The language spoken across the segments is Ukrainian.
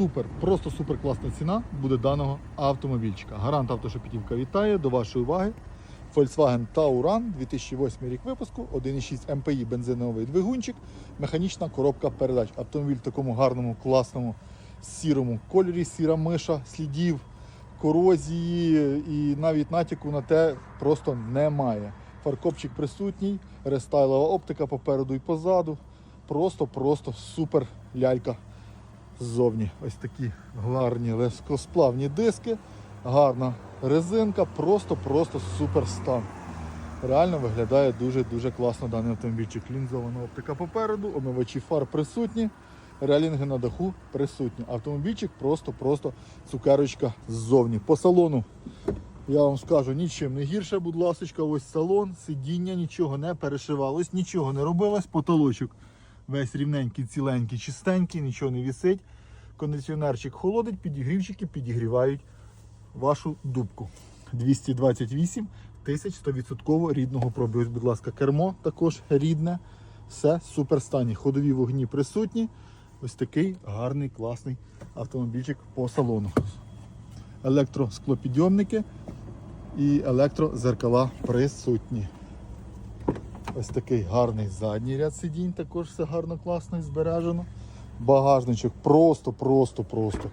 супер, просто супер класна ціна буде даного автомобільчика. Гарант автошепетівка вітає до вашої уваги. Volkswagen Tauran 2008 рік випуску, 1,6 МПІ бензиновий двигунчик, механічна коробка передач. Автомобіль в такому гарному, класному сірому кольорі, сіра миша, слідів, корозії і навіть натяку на те просто немає. Фаркопчик присутній, рестайлова оптика попереду і позаду. Просто-просто супер лялька ззовні. Ось такі гарні легкосплавні диски, гарна резинка, просто-просто супер стан. Реально виглядає дуже-дуже класно даний автомобільчик. Лінзована оптика попереду, омивачі фар присутні, релінги на даху присутні. Автомобільчик просто-просто цукерочка ззовні. По салону я вам скажу нічим не гірше, будь ласка, ось салон, сидіння, нічого не перешивалось, нічого не робилось, потолочок весь рівненький, ціленький, чистенький, нічого не вісить. Кондиціонерчик холодить, підігрівчики підігрівають вашу дубку. 228 тисяч 100% рідного пробігу. Будь ласка, кермо також рідне. Все супер стані. Ходові вогні присутні. Ось такий гарний, класний автомобільчик по салону. Електросклопідйомники і електрозеркала присутні. Ось такий гарний задній ряд сидінь, також все гарно, класно і збережено. Багажничок просто, просто, просто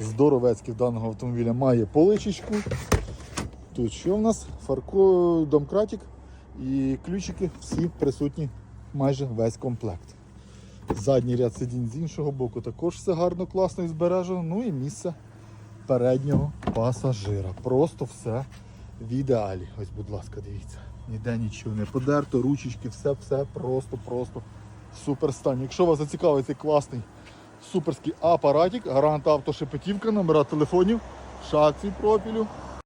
здоровецький в даного автомобіля має поличечку. Тут що в нас? Фарко, домкратик і ключики всі присутні, майже весь комплект. Задній ряд сидінь з іншого боку також все гарно, класно і збережено. Ну і місце переднього пасажира. Просто все в ідеалі. Ось, будь ласка, дивіться. Ніде нічого не подерто, ручечки, все, все просто, просто супер стан. Якщо вас зацікавить цей класний суперський апаратик, гарант автошепетівка, номера телефонів, шакцій профілю.